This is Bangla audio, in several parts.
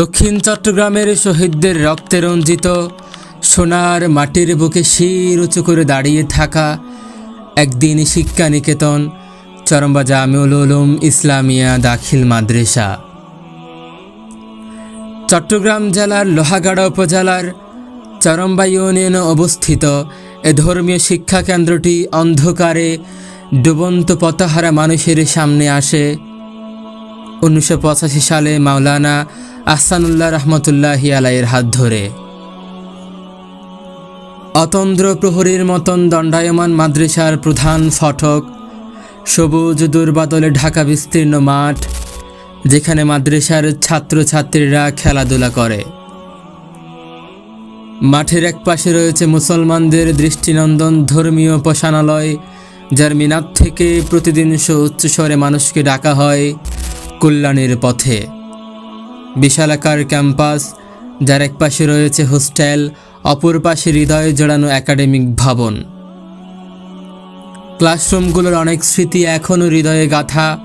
দক্ষিণ চট্টগ্রামের শহীদদের রক্তে রঞ্জিত, সোনার মাটির বুকে শির উঁচু করে দাঁড়িয়ে থাকা একদিন শিক্ষা নিকেতন চরম্বা জামিউল উলুম ইসলামিয়া দাখিল মাদ্রাসা। চট্টগ্রাম জেলার লোহাগাড়া উপজেলার চরম্বা ইউনিয়নে অবস্থিত এ ধর্মীয় শিক্ষা কেন্দ্রটি অন্ধকারে ডুবন্ত পতাহারা মানুষের সামনে আসে। উনিশশো পঁচাশি সালে মাওলানা আহসানুল্লাহ রহমতুল্লাহি আলাইয়ের হাত ধরে। অতন্দ্র প্রহরীর মতন দণ্ডায়মান মাদ্রাসার প্রধান ফটক, সবুজ দুর্বাদলে ঢাকা বিস্তীর্ণ মাঠ, যেখানে মাদ্রাসার ছাত্রছাত্রীরা খেলাধুলা করে। মাঠের এক পাশে রয়েছে মুসলমানদের দৃষ্টিনন্দন ধর্মীয় উপাসনালয় যার মিনার থেকে প্রতিদিন উচ্চস্বরে মানুষকে ডাকা হয় কল্যাণের পথে। বিশালাকার ক্যাম্পাস, যার এক পাশে রয়েছে হোস্টেল, অপর পাশে হৃদয়ে জড়ানো একাডেমিক ভবন। ক্লাসরুমগুলোর অনেক স্মৃতি এখনও হৃদয়ে গাথা,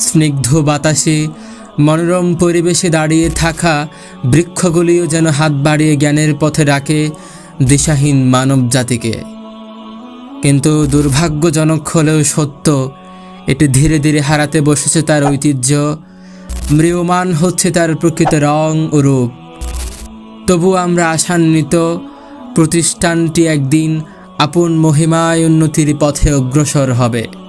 স্নিগ্ধ বাতাসে, মনোরম পরিবেশে দাঁড়িয়ে থাকা বৃক্ষগুলিও যেন হাত বাড়িয়ে জ্ঞানের পথে ডাকে দিশাহীন মানব জাতিকে। কিন্তু দুর্ভাগ্যজনক হলেও সত্য, এটি ধীরে ধীরে হারাতে বসেছে তার ঐতিহ্য মৃয়মান হচ্ছে তার প্রকৃত রং ও রূপ। তবু আমরা আশান্বিত, প্রতিষ্ঠানটি একদিন আপন মহিমায় উন্নতির পথে অগ্রসর হবে।